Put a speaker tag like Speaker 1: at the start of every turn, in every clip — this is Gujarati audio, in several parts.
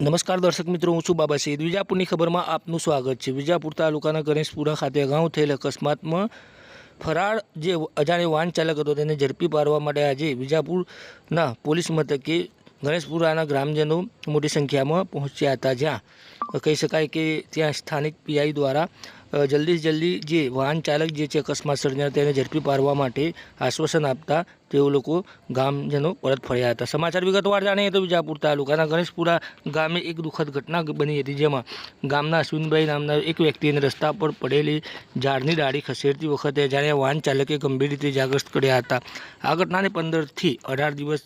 Speaker 1: નમસ્કાર દર્શક મિત્રો, હું છું બાબા સૈદ વિજાપુરની ખબરમાં આપનું સ્વાગત છે. વિજાપુર તાલુકાના ગણેશપુરા ખાતે અગાઉ થયેલ અકસ્માતમાં ફરાર જે અજાણ્યો વાહન ચાલક હતો તેને ઝડપી પાડવા માટે આજે વિજાપુરના પોલીસ મથકે ગણેશપુરાના ગ્રામજનો મોટી સંખ્યામાં પહોંચ્યા હતા. જ્યાં કહી શકાય કે ત્યાં સ્થાનિક પીઆઈ દ્વારા જલ્દી જલ્દી જે વાહન ચાલક જે છે અકસ્માત સર્જનાર તેને ઝડપી પાડવા માટે આશ્વાસન આપતા તેઓ લોકો ગામજનો પરત ફર્યા હતા. સમાચાર વિગતવાર જાણીએ તો વિજાપુર તાલુકાના ગણેશપુરા ગામે એક દુઃખદ ઘટના બની હતી જેમાં ગામના અશ્વિનભાઈ નામના એક વ્યક્તિને રસ્તા પર પડેલી ઝાડની ડાળી ખસેડતી વખતે જાણે વાહન ચાલકે ગંભીર રીતે જાગ્રસ્ત કર્યા હતા. આ ઘટનાને પંદરથી અઢાર દિવસ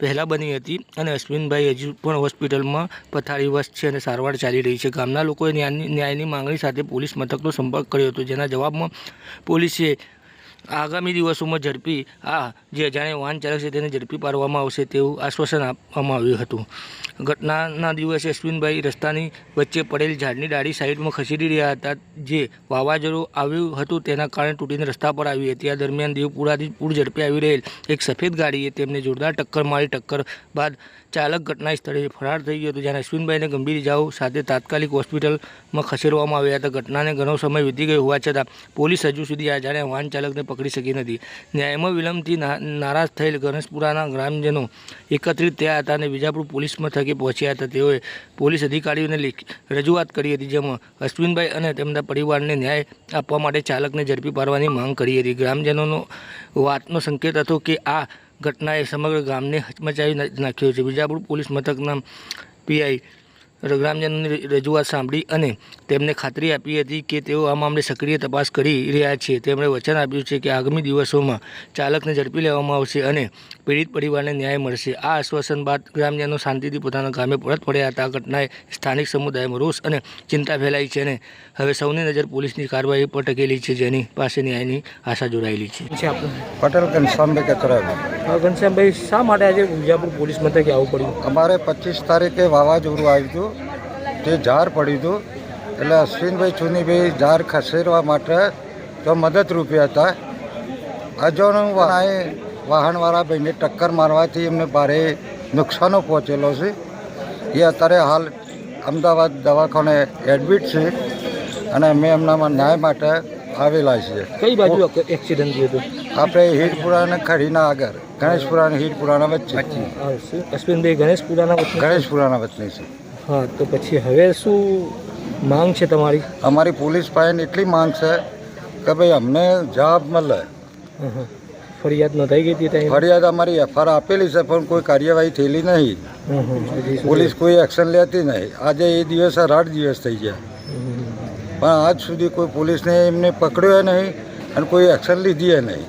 Speaker 1: પહેલાં બની હતી અને અશ્વિનભાઈ હજુ પણ હોસ્પિટલમાં પથારીવશ છે અને સારવાર ચાલી રહી છે. ગામના લોકોએ ન્યાયની ન્યાયની માંગણી સાથે પોલીસ મથકનો સંપર્ક કર્યો હતો, જેના જવાબમાં પોલીસે આગામી દિવસોમાં ઝડપી, આ જે અજાણ્યા વાહન ચાલક છે તેને ઝડપી પાડવામાં આવશે તેવું આશ્વાસન આપવામાં આવ્યું હતું. ઘટનાના દિવસે અશ્વિનભાઈ રસ્તાની વચ્ચે પડેલ ઝાડની ડાળી સાઈડમાં ખસેડી રહ્યા હતા. જે વાવાઝોડું આવ્યું હતું તેના કારણે તૂટીને રસ્તા પર આવી હતી. આ દરમિયાન દેવપુરાથી પૂર ઝડપે આવી રહેલ એક સફેદ ગાડીએ તેમને જોરદાર ટક્કર મારી ટક્કર બાદ ચાલક ઘટના સ્થળે ફરાર થઈ ગયો હતો જ્યારે અશ્વિનભાઈને ગંભીર ઇજાઓ સાથે તાત્કાલિક હોસ્પિટલમાં ખસેડવામાં આવ્યા હતા. ઘટનાને ઘણો સમય વીતી ગયો હોવા છતાં પોલીસ હજુ સુધી આ જાણે વાહન ચાલકને પકડી શકી નથી. ન્યાયમાં વિલંબથી નારાજ થયેલ ગણેશપુરાના ગ્રામજનો એકત્રિત થયા હતા અને વિજાપુર પોલીસ મથકે પહોંચ્યા હતા. તેઓએ પોલીસ અધિકારીઓને રજૂઆત કરી હતી, જેમાં અશ્વિનભાઈ અને તેમના પરિવારને ન્યાય આપવા માટે ચાલકને ઝડપી પાડવાની માંગ કરી હતી. ગ્રામજનોનો વાતનો સંકેત હતો કે આ ઘટનાએ સમગ્ર ગામને હચમચાવી નાખ્યો છે. વિજાપુર પોલીસ મથકના પીઆઈ ગ્રામજનોની રજૂઆત સાંભળી અને તેમને ખાતરી આપી હતી કે તેઓ આ મામલે સક્રિય તપાસ કરી રહ્યા છે. તેમણે વચન આપ્યું છે કે આગામી દિવસોમાં ચાલકને ઝડપી લેવામાં આવશે અને પીડિત પરિવારને ન્યાય મળશે. આ આશ્વાસન બાદ ગ્રામજનો શાંતિથી પોતાના ગામે પરત પડ્યા હતા. ઘટનાએ સ્થાનિક સમુદાયમાં રોષ અને ચિંતા ફેલાઈ છે અને હવે સૌની નજર પોલીસની કાર્યવાહી પર ટકેલી છે, જેની પાસે ન્યાયની આશા જોડાયેલી છે.
Speaker 2: પટેલ કચરાવી
Speaker 3: ઘનશ્યામભાઈ, શા માટે આજે વિજાપુર પોલીસ મથકે આવવું પડ્યું?
Speaker 2: અમારે પચીસ તારીખે વાવાઝોડું આવ્યું હતું તે ઝાર પડ્યું હતું એટલે અશ્વિનભાઈ ચુનીભાઈ ઝાર ખસેડવા માટે તો મદદરૂપી હતા. અજાણું વાહન વાહનવાળા ભાઈને ટક્કર મારવાથી એમને ભારે નુકસાનો પહોંચેલો છે. એ અત્યારે હાલ અમદાવાદ દવાખાને એડમિટ છે. અને અમે એમનામાં ન્યાય માટે આવેલા છીએ.
Speaker 3: કઈ બાજુ એક્સિડન્ટ થયું હતો?
Speaker 2: આપણે હીરપુરા અને ખડીના આગળ ગણેશપુરા અને હીરપુરાના વચ્ચે?
Speaker 3: અશ્વિનભાઈ ગણેશપુરાના?
Speaker 2: ગણેશપુરાના વતની છે.
Speaker 3: હા તો પછી હવે શું માંગ છે તમારી?
Speaker 2: અમારી પોલીસ પાસે એટલી માંગ છે કે ભાઈ અમને જવાબ મળે.
Speaker 3: ફરિયાદ નોંધાઈ ગઈ હતી
Speaker 2: ફરિયાદ અમારી એફઆર આપેલી છે પણ કોઈ કાર્યવાહી થયેલી નહીં. પોલીસ કોઈ એક્શન લેતી નહીં. આજે એ દિવસે આઠ દિવસ થઈ ગયા. પણ આજ સુધી કોઈ પોલીસને એમને પકડ્યો નહીં અને કોઈ એક્શન લીધી નહીં.